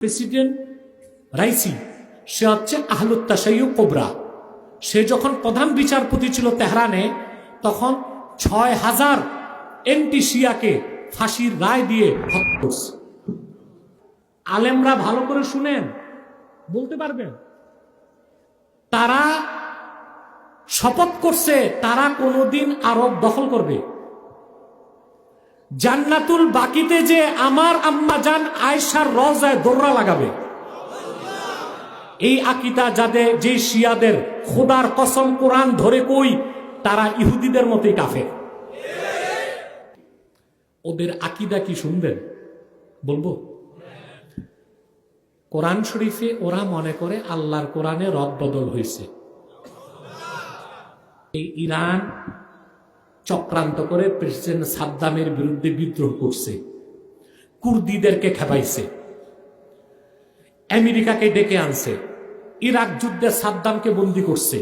President Raisi, সে হচ্ছে আহলুত্তাশাইয় cobra. সে যখন প্রধান বিচারপতি ছিল তেহরানে, তখন ছয় হাজার এন্টি শিয়াকে ফাঁসির রায় দিয়ে হত্যা আলেমরা ভালো করে শুনেন, বলতে পারবেন? তারা শপথ করছে, তারা কোনোদিন আরব দখল করবে। জান্নাতুল বাকিতে যে আমার আম্মা জান আয়সার রজায় দৌড়া লাগাবে। এই আকিদা যাদের যে শিয়াদের খোদার কসম কোরআন ধরে কই, তারা ইহুদিদের মতোই কাফে ওদের আকিদা কি শুনবেন? বলব? কোরআন শরীফে ওরা মনে করে আল্লাহর কোরআনে রদ বদল হয়েছে। এই ইরান চক্রান্ত করে প্রেসিডেন্ট সাদ্দামের বিরুদ্ধে বিদ্রোহ করছে। কুর্দিদেরকে খেপাইছে। আমেরিকাকে ডেকে আনছে। ইরাক যুদ্ধে সাদ্দামকে বন্দি করছে।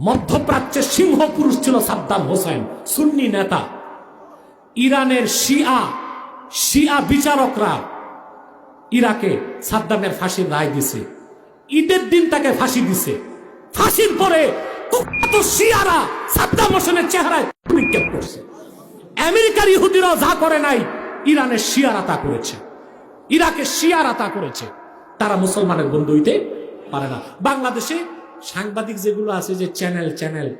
মধ্যপ্রাচ্যের সিংহ পুরুষ ছিল সাদ্দাম হোসেন, সুন্নি নেতা। ইরানের শিয়া শিয়া বিচারকরা ইরাকে সাদ্দামের ফাঁসির রায় দিছে। ঈদের দিন তাকে ফাঁসি দিছে। ফাঁসির পরে শিয়ারা সাদ্দাম হোসেনের চেহারায় নিক্ষেপ করছে। আমেরিকার ইহুদিরাও যা করে নাই, ইরানের শিয়ারা তা করেছে। ইরাকের শিয়ারা তা করেছে। তারা মুসলমানের বন্ধু হইতে পারে না। বাংলাদেশে সাংবাদিক যেগুলো আছে যে চ্যানেল চ্যানেল